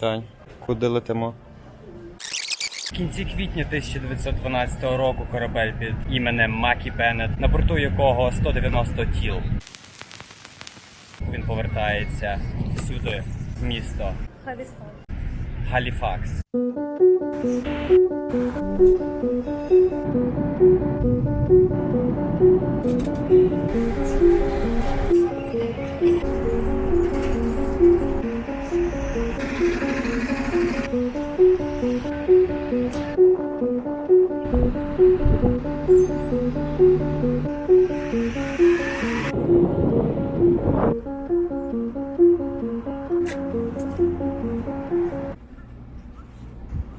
Тань, куди летимо? В кінці квітня 1912 року корабель під іменем Макі Беннет, на борту якого 190 тіл. Він повертається сюди, в місто Галіфакс.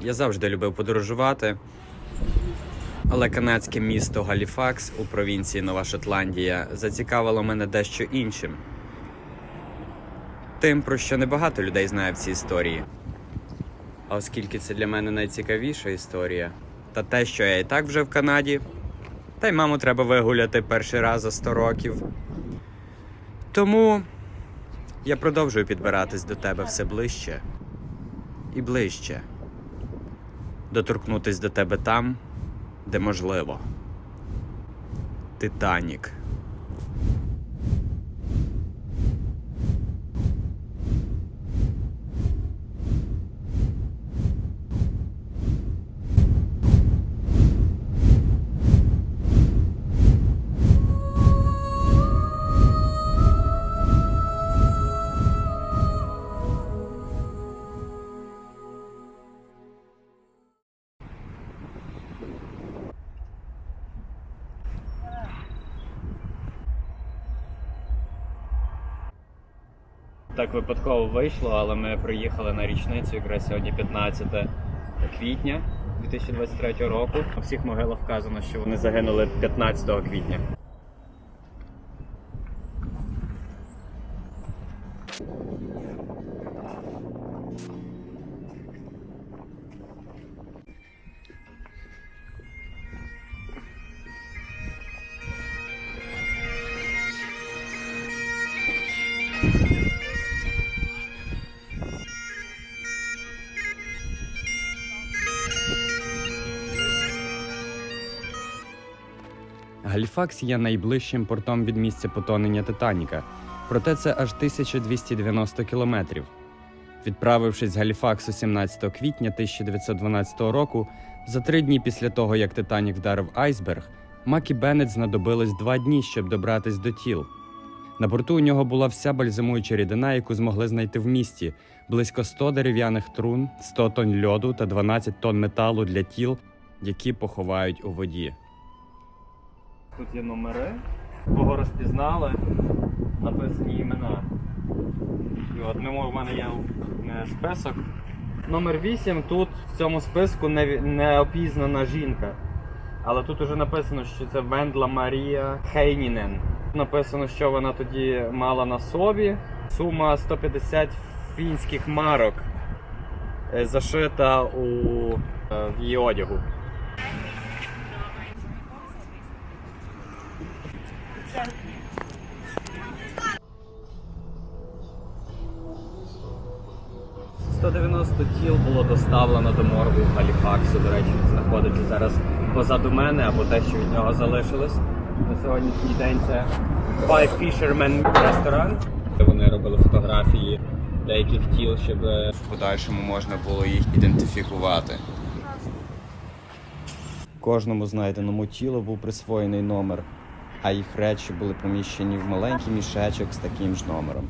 Я завжди любив подорожувати, але канадське місто Галіфакс у провінції Нова Шотландія зацікавило мене дещо іншим. Тим, про що небагато людей знає в цій історії. А оскільки це для мене найцікавіша історія, та те, що я і так вже в Канаді, та й маму треба вигуляти перший раз за 100 років. Тому я продовжую підбиратись до тебе все ближче і ближче доторкнутись до тебе там, де можливо. Титанік. Так випадково вийшло, але ми приїхали на річницю, якраз сьогодні 15 квітня 2023 року. У всіх могилах вказано, що вони загинули 15 квітня. Галіфакс є найближчим портом від місця потонення Титаніка, проте це аж 1290 кілометрів. Відправившись з Галіфаксу 17 квітня 1912 року, за три дні після того, як Титанік вдарив айсберг, Макі Беннет знадобилось два дні, щоб добратись до тіл. На борту у нього була вся бальзамуюча рідина, яку змогли знайти в місті: близько 100 дерев'яних трун, 100 тонн льоду та 12 тонн металу для тіл, які поховають у воді. Тут є номери, кого розпізнали, написані імена. І от ми- в мене є список. Номер 8 тут в цьому списку не, не опізнана жінка. Але тут уже написано, що це Вендла Марія Хейнінен. Написано, що вона тоді мала на собі. Сума 150 фінських марок е, зашита у, е, в її одягу. «190 тіл було доставлено до моргу Галіфаксу. До речі, знаходиться зараз позаду мене або те, що від нього залишилось. На сьогоднішній день це Five Fishermen. Де вони робили фотографії деяких тіл, щоб В подальшому можна було їх ідентифікувати. Кожному знайденому тілу був присвоєний номер, а їх речі були поміщені в маленький мішечок з таким ж номером.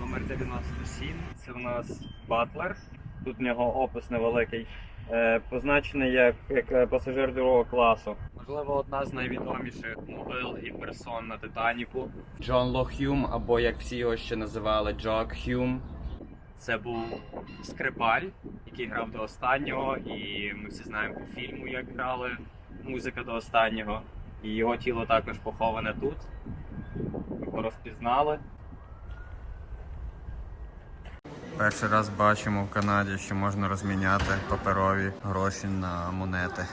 Номер 97. Це в нас Батлер. Тут в нього опис невеликий. Е, позначений як, як е, пасажир другого класу. Можливо, одна з найвідоміших могил і персон на Титаніку. Джон Ло Х'юм, або як всі його ще називали, Джок Х'юм. Це був скрипаль, який грав до останнього, і ми всі знаємо по фільму, як грали музика до останнього. І його тіло також поховане тут. Його розпізнали. Перший раз бачимо в Канаді, що можна розміняти паперові гроші на монети.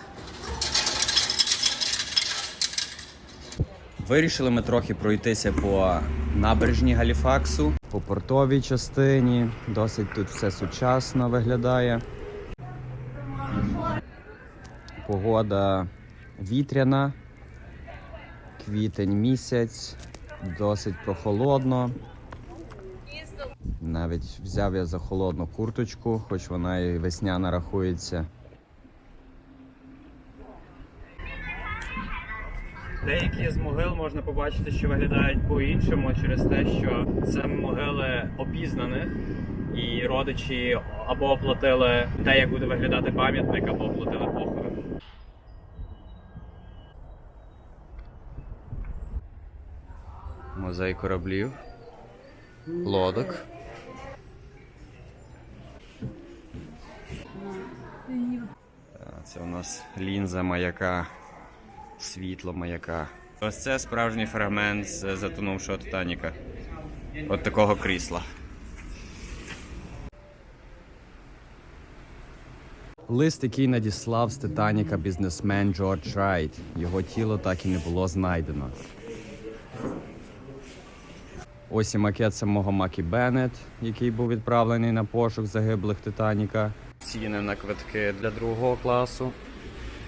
Вирішили ми трохи пройтися по набережні Галіфаксу, по портовій частині. Досить тут все сучасно виглядає. Погода вітряна, квітень місяць, досить прохолодно. Навіть взяв я за холодну курточку, хоч вона і весняна рахується. Деякі з могил можна побачити, що виглядають по-іншому через те, що це могили обізнаних, і родичі або оплатили те, як буде виглядати пам'ятник, або оплатили похорон. Музей кораблів, лодок. Це у нас лінза маяка, світло маяка. Ось це справжній фрагмент з затонувшого Титаніка. От такого крісла. Лист, який надіслав з Титаніка бізнесмен Джордж Райт. Його тіло так і не було знайдено. Ось і макет самого Макі Беннет, який був відправлений на пошук загиблих Титаніка. Ціни на квитки для другого класу,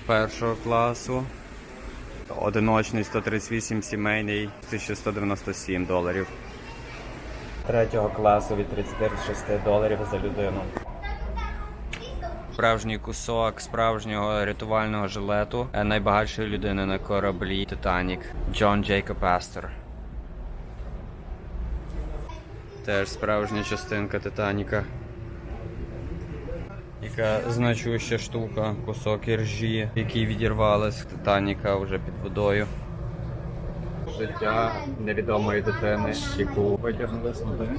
першого класу. Одиночний 138, сімейний 1197 доларів. Третього класу від 36 доларів за людину. Справжній кусок справжнього рятувального жилету найбагатшої людини на кораблі Титанік Джон Джейкоб Астер. Теж справжня частинка Титаніка. Яка значуща штука, кусок іржі, який відірвали з Титаніка вже під водою. Життя невідомої дитини, яку витягнули з води.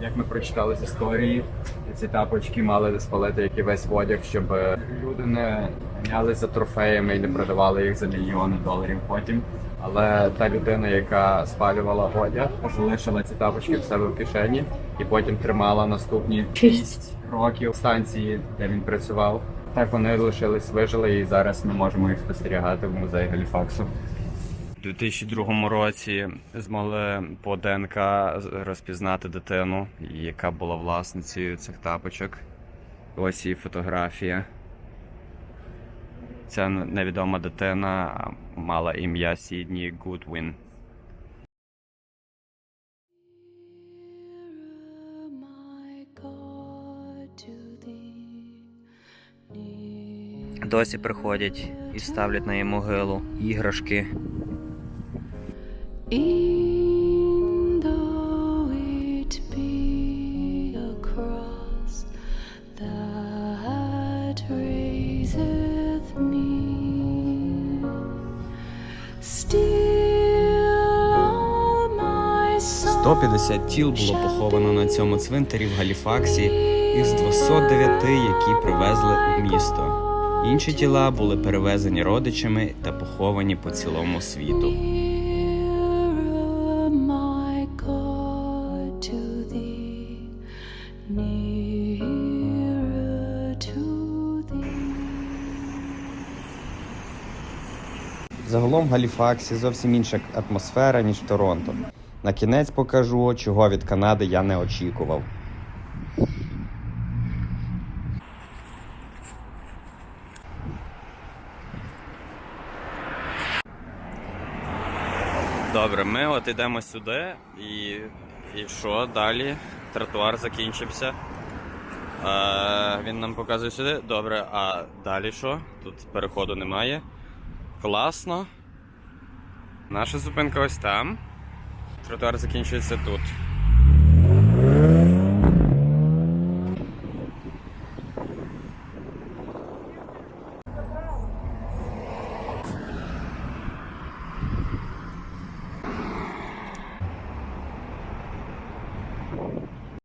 Як ми прочитали з історії, ці тапочки мали спалити як і весь одяг, щоб люди не ганялися за трофеями і не продавали їх за мільйони доларів потім. Але та людина, яка спалювала одяг, залишила ці тапочки в себе в кишені і потім тримала наступні 6 років станції, де він працював. Так вони лишились, вижили, і зараз ми можемо їх спостерігати в музеї Галіфаксу. У 2002 році змогли по ДНК розпізнати дитину, яка була власницею цих тапочок. Ось її фотографія. Ця невідома дитина мала ім'я Сідні Гудвін. Досі приходять і ставлять на її могилу іграшки. 150 тіл було поховано на цьому цвинтарі в Галіфаксі із 209, які привезли у місто. Інші тіла були перевезені родичами та поховані по цілому світу. Загалом в Галіфаксі зовсім інша атмосфера, ніж в Торонто. На кінець покажу, чого від Канади я не очікував. Добре, ми от йдемо сюди і, і що далі? Тротуар закінчився. Е, він нам показує сюди. Добре, а далі що? Тут переходу немає. Класно. Наша зупинка ось там. Тротуар закінчується тут.